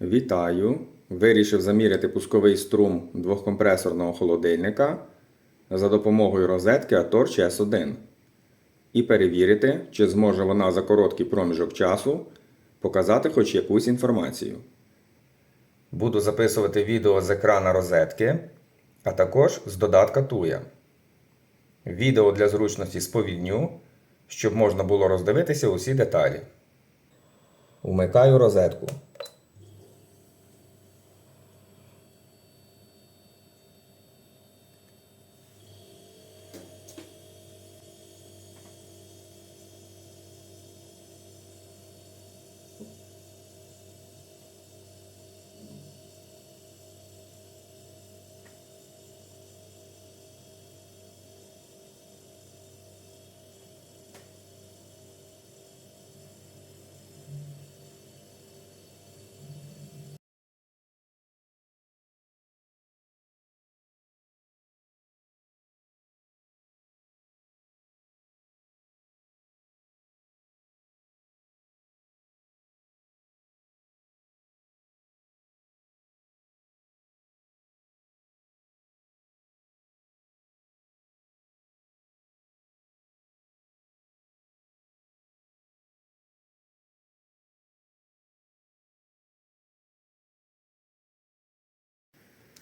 Вітаю! Вирішив заміряти пусковий струм двохкомпресорного холодильника за допомогою розетки Atorch S1 і перевірити, чи зможе вона за короткий проміжок часу показати хоч якусь інформацію. Буду записувати відео з екрана розетки, а також з додатка Туя. Відео для зручності сповільню, щоб можна було роздивитися усі деталі. Вмикаю розетку.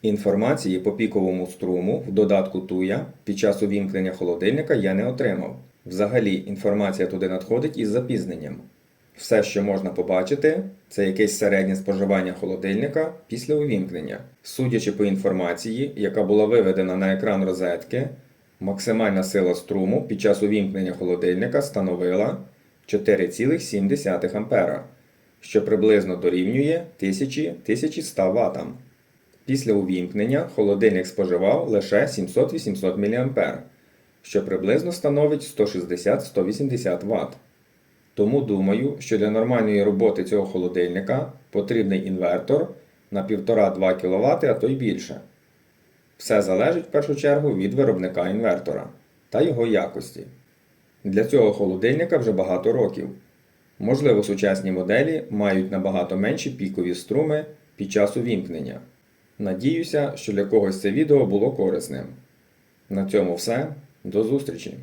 Інформації по піковому струму в додатку Туя під час увімкнення холодильника я не отримав. Взагалі, інформація туди надходить із запізненням. Все, що можна побачити, це якесь середнє споживання холодильника після увімкнення. Судячи по інформації, яка була виведена на екран розетки, максимальна сила струму під час увімкнення холодильника становила 4,7 А, що приблизно дорівнює 1000-1100 Вт. Після увімкнення холодильник споживав лише 700-800 мА, що приблизно становить 160-180 Вт. Тому думаю, що для нормальної роботи цього холодильника потрібний інвертор на 1,5-2 кВт, а то й більше. Все залежить в першу чергу від виробника інвертора та його якості. Для цього холодильника вже багато років. Можливо, сучасні моделі мають набагато менші пікові струми під час увімкнення. Надіюся, що для когось це відео було корисним. На цьому все. До зустрічі!